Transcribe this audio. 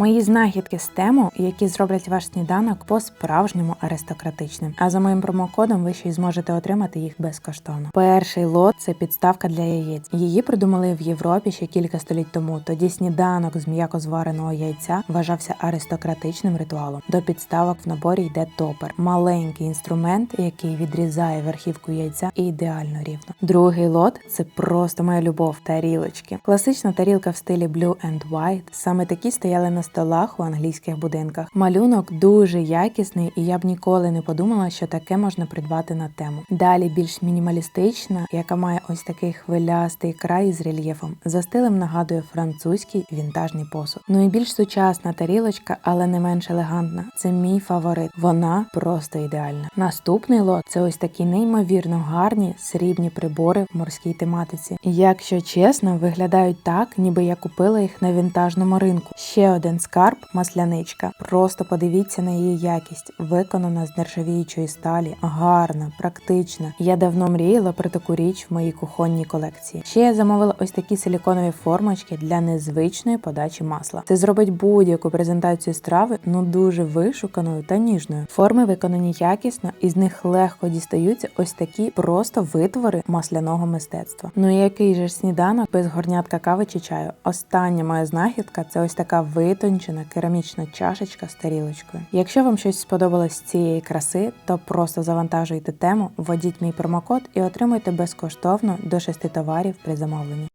Мої знахідки з тему, які зроблять ваш сніданок по-справжньому аристократичним. А за моїм промокодом ви ще й зможете отримати їх безкоштовно. Перший лот це підставка для яєць. Її придумали в Європі ще кілька століть тому. Тоді сніданок з м'яко звареного яйця вважався аристократичним ритуалом. До підставок в наборі йде топер, маленький інструмент, який відрізає верхівку яйця і ідеально рівно. Другий лот це просто моя любов тарілочки. Класична тарілка в стилі Blue and White. Саме такі стояли на столах у англійських будинках. Малюнок дуже якісний, і я б ніколи не подумала, що таке можна придбати на тему. Далі більш мінімалістична, яка має ось такий хвилястий край з рельєфом. За стилем нагадує французький вінтажний посуд. Ну і більш сучасна тарілочка, але не менш елегантна. Це мій фаворит. Вона просто ідеальна. Наступний лот це ось такі неймовірно гарні срібні прибори в морській тематиці. Якщо чесно, виглядають так, ніби я купила їх на вінтажному ринку. Ще один скарб масляничка. Просто подивіться на її якість, виконана з нержавіючої сталі, гарна, практична. Я давно мріяла про таку річ в моїй кухонній колекції. Ще я замовила ось такі силіконові формочки для незвичної подачі масла. Це зробить будь-яку презентацію страви ну дуже вишуканою та ніжною. Форми виконані якісно, і з них легко дістаються ось такі просто витвори масляного мистецтва. Ну і який же сніданок без горнятка кави чи чаю? Остання моя знахідка це ось витончена керамічна чашечка з тарілочкою. Якщо вам щось сподобалось цієї краси, то просто завантажуйте тему, вводіть мій промокод і отримуйте безкоштовно до 6 товарів при замовленні.